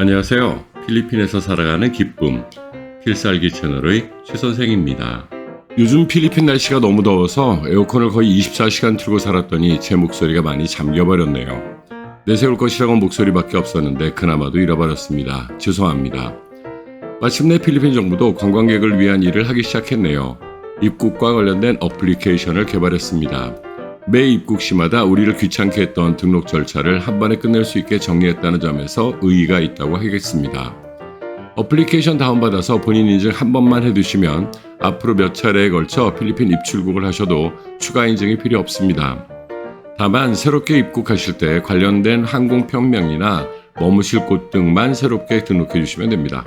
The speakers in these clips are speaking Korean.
안녕하세요. 필리핀에서 살아가는 기쁨 필살기 채널의 최 선생입니다. 요즘 필리핀 날씨가 너무 더워서 에어컨을 거의 24시간 틀고 살았더니 제 목소리가 많이 잠겨버렸네요. 내세울 것이라고 목소리밖에 없었는데 그나마도 잃어버렸습니다. 죄송합니다. 마침내 필리핀 정부도 관광객을 위한 일을 하기 시작했네요. 입국과 관련된 어플리케이션을 개발했습니다. 매 입국 시마다 우리를 귀찮게 했던 등록 절차를 한 번에 끝낼 수 있게 정리했다는 점에서 의의가 있다고 하겠습니다. 어플리케이션 다운받아서 본인 인증 한 번만 해두시면 앞으로 몇 차례에 걸쳐 필리핀 입출국을 하셔도 추가 인증이 필요 없습니다. 다만 새롭게 입국하실 때 관련된 항공편명이나 머무실 곳 등만 새롭게 등록해 주시면 됩니다.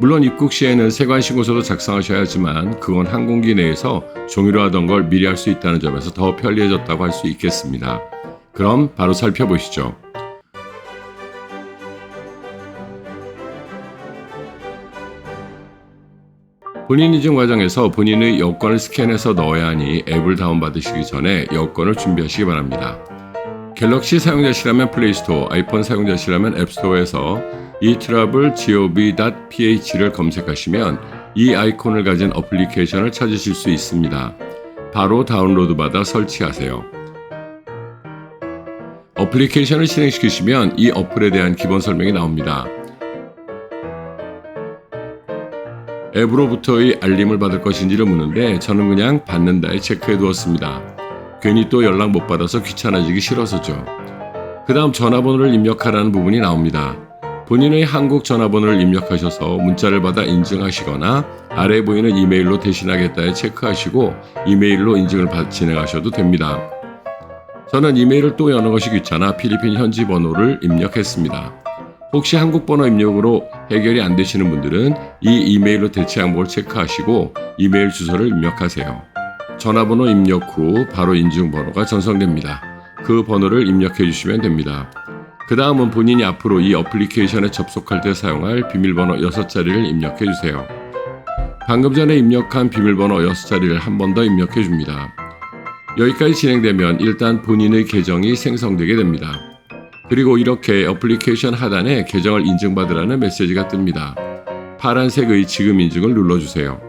물론 입국 시에는 세관 신고서도 작성하셔야 하지만 그건 항공기 내에서 종이로 하던 걸 미리 할 수 있다는 점에서 더 편리해졌다고 할 수 있겠습니다. 그럼 바로 살펴보시죠. 본인 인증 과정에서 본인의 여권을 스캔해서 넣어야 하니 앱을 다운받으시기 전에 여권을 준비하시기 바랍니다. 갤럭시 사용자시라면 플레이스토어, 아이폰 사용자시라면 앱스토어에서 etravel.gov.ph를 검색하시면 이 아이콘을 가진 어플리케이션을 찾으실 수 있습니다. 바로 다운로드 받아 설치하세요. 어플리케이션을 실행시키시면 이 어플에 대한 기본 설명이 나옵니다. 앱으로부터의 알림을 받을 것인지를 묻는데 저는 그냥 받는다에 체크해 두었습니다. 괜히 또 연락 못 받아서 귀찮아지기 싫어서죠. 그 다음 전화번호를 입력하라는 부분이 나옵니다. 본인의 한국 전화번호를 입력하셔서 문자를 받아 인증하시거나 아래 보이는 이메일로 대신하겠다에 체크하시고 이메일로 인증을 받, 진행하셔도 됩니다. 저는 이메일을 또 여는 것이 귀찮아 필리핀 현지 번호를 입력했습니다. 혹시 한국 번호 입력으로 해결이 안 되시는 분들은 이 이메일로 대체 항목을 체크하시고 이메일 주소를 입력하세요. 전화번호 입력 후 바로 인증번호가 전송됩니다. 그 번호를 입력해 주시면 됩니다. 그 다음은 본인이 앞으로 이 어플리케이션에 접속할 때 사용할 비밀번호 6자리를 입력해 주세요. 방금 전에 입력한 비밀번호 6자리를 한 번 더 입력해 줍니다. 여기까지 진행되면 일단 본인의 계정이 생성되게 됩니다. 그리고 이렇게 어플리케이션 하단에 계정을 인증받으라는 메시지가 뜹니다. 파란색의 지금 인증을 눌러주세요.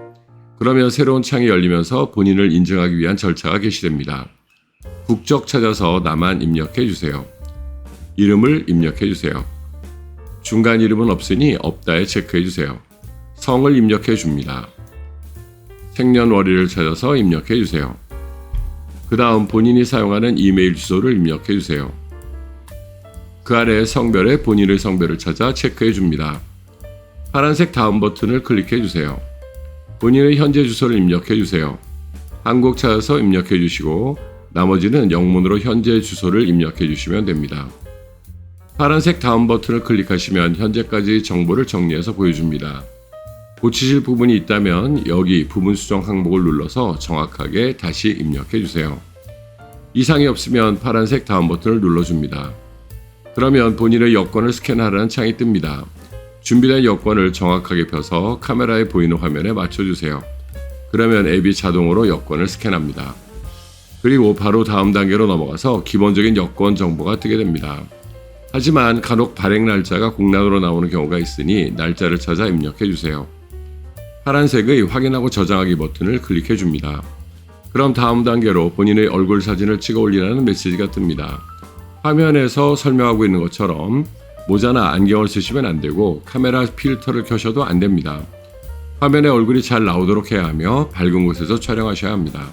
그러면 새로운 창이 열리면서 본인을 인증하기 위한 절차가 게시됩니다. 국적 찾아서 나만 입력해 주세요. 이름을 입력해 주세요. 중간 이름은 없으니 없다에 체크해 주세요. 성을 입력해 줍니다. 생년월일을 찾아서 입력해 주세요. 그 다음 본인이 사용하는 이메일 주소를 입력해 주세요. 그 아래 성별에 본인의 성별을 찾아 체크해 줍니다. 파란색 다음 버튼을 클릭해 주세요. 본인의 현재 주소를 입력해 주세요. 한국 찾아서 입력해 주시고 나머지는 영문으로 현재 주소를 입력해 주시면 됩니다. 파란색 다음 버튼을 클릭하시면 현재까지 정보를 정리해서 보여줍니다. 고치실 부분이 있다면 여기 부분 수정 항목을 눌러서 정확하게 다시 입력해 주세요. 이상이 없으면 파란색 다음 버튼을 눌러줍니다. 그러면 본인의 여권을 스캔하라는 창이 뜹니다. 준비된 여권을 정확하게 펴서 카메라에 보이는 화면에 맞춰주세요. 그러면 앱이 자동으로 여권을 스캔합니다. 그리고 바로 다음 단계로 넘어가서 기본적인 여권 정보가 뜨게 됩니다. 하지만 간혹 발행 날짜가 공란으로 나오는 경우가 있으니 날짜를 찾아 입력해 주세요. 파란색의 확인하고 저장하기 버튼을 클릭해 줍니다. 그럼 다음 단계로 본인의 얼굴 사진을 찍어 올리라는 메시지가 뜹니다. 화면에서 설명하고 있는 것처럼 모자나 안경을 쓰시면 안 되고 카메라 필터를 켜셔도 안 됩니다. 화면에 얼굴이 잘 나오도록 해야 하며 밝은 곳에서 촬영하셔야 합니다.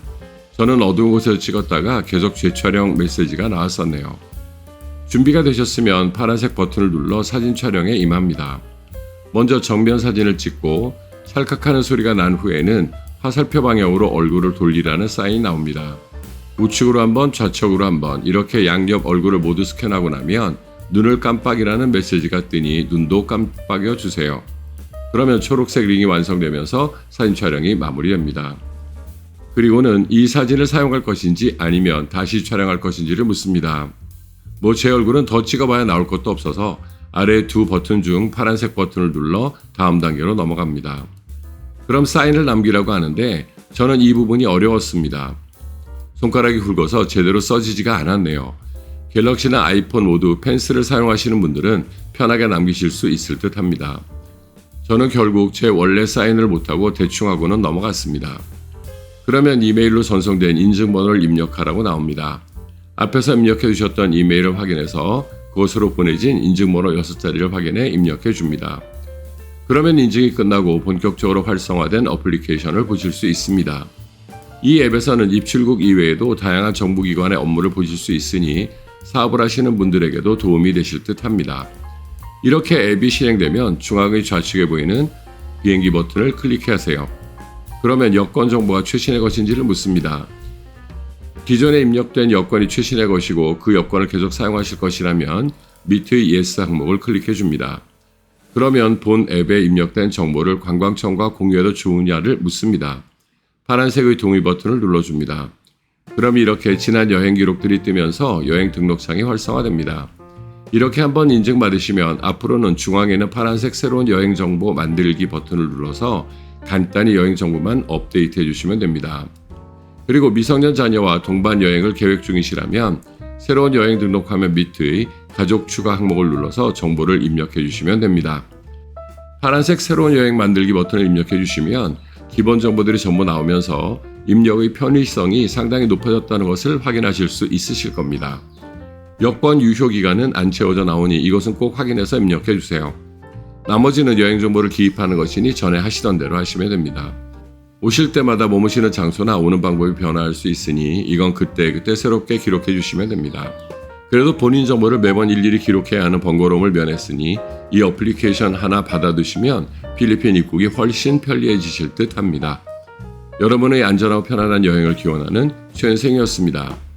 저는 어두운 곳에서 찍었다가 계속 재촬영 메시지가 나왔었네요. 준비가 되셨으면 파란색 버튼을 눌러 사진 촬영에 임합니다. 먼저 정면 사진을 찍고 찰칵하는 소리가 난 후에는 화살표 방향으로 얼굴을 돌리라는 사인이 나옵니다. 우측으로 한번 좌측으로 한번 이렇게 양옆 얼굴을 모두 스캔하고 나면 눈을 깜빡이라는 메시지가 뜨니 눈도 깜빡여 주세요. 그러면 초록색 링이 완성되면서 사진 촬영이 마무리됩니다. 그리고는 이 사진을 사용할 것인지 아니면 다시 촬영할 것인지를 묻습니다. 뭐 제 얼굴은 더 찍어봐야 나올 것도 없어서 아래 두 버튼 중 파란색 버튼을 눌러 다음 단계로 넘어갑니다. 그럼 사인을 남기라고 하는데 저는 이 부분이 어려웠습니다. 손가락이 굵어서 제대로 써지지가 않았네요. 갤럭시나 아이폰 모두 펜스를 사용하시는 분들은 편하게 남기실 수 있을 듯 합니다. 저는 결국 제 원래 사인을 못하고 대충 하고는 넘어갔습니다. 그러면 이메일로 전송된 인증번호를 입력하라고 나옵니다. 앞에서 입력해 주셨던 이메일을 확인해서 그것으로 보내진 인증번호 6자리를 확인해 입력해 줍니다. 그러면 인증이 끝나고 본격적으로 활성화된 어플리케이션을 보실 수 있습니다. 이 앱에서는 입출국 이외에도 다양한 정부기관의 업무를 보실 수 있으니 사업을 하시는 분들에게도 도움이 되실 듯 합니다. 이렇게 앱이 실행되면 중앙의 좌측에 보이는 비행기 버튼을 클릭하세요. 그러면 여권 정보가 최신의 것인지를 묻습니다. 기존에 입력된 여권이 최신의 것이고 그 여권을 계속 사용하실 것이라면 밑의 Yes 항목을 클릭해 줍니다. 그러면 본 앱에 입력된 정보를 관광청과 공유해도 좋으냐를 묻습니다. 파란색의 동의 버튼을 눌러줍니다. 그럼 이렇게 지난 여행 기록들이 뜨면서 여행 등록창이 활성화됩니다. 이렇게 한번 인증받으시면 앞으로는 중앙에 있는 파란색 새로운 여행 정보 만들기 버튼을 눌러서 간단히 여행 정보만 업데이트 해 주시면 됩니다. 그리고 미성년 자녀와 동반 여행을 계획 중이시라면 새로운 여행 등록 화면 밑의 가족 추가 항목을 눌러서 정보를 입력해 주시면 됩니다. 파란색 새로운 여행 만들기 버튼을 입력해 주시면 기본 정보들이 전부 나오면서 입력의 편의성이 상당히 높아졌다는 것을 확인하실 수 있으실 겁니다. 여권 유효 기간은 안 채워져 나오니 이것은 꼭 확인해서 입력해 주세요. 나머지는 여행 정보를 기입하는 것이니 전에 하시던 대로 하시면 됩니다. 오실 때마다 머무시는 장소나 오는 방법이 변화할 수 있으니 이건 그때 그때 새롭게 기록해 주시면 됩니다. 그래도 본인 정보를 매번 일일이 기록해야 하는 번거로움을 면했으니 이 어플리케이션 하나 받아두시면 필리핀 입국이 훨씬 편리해지실 듯 합니다. 여러분의 안전하고 편안한 여행을 기원하는 최은생이었습니다.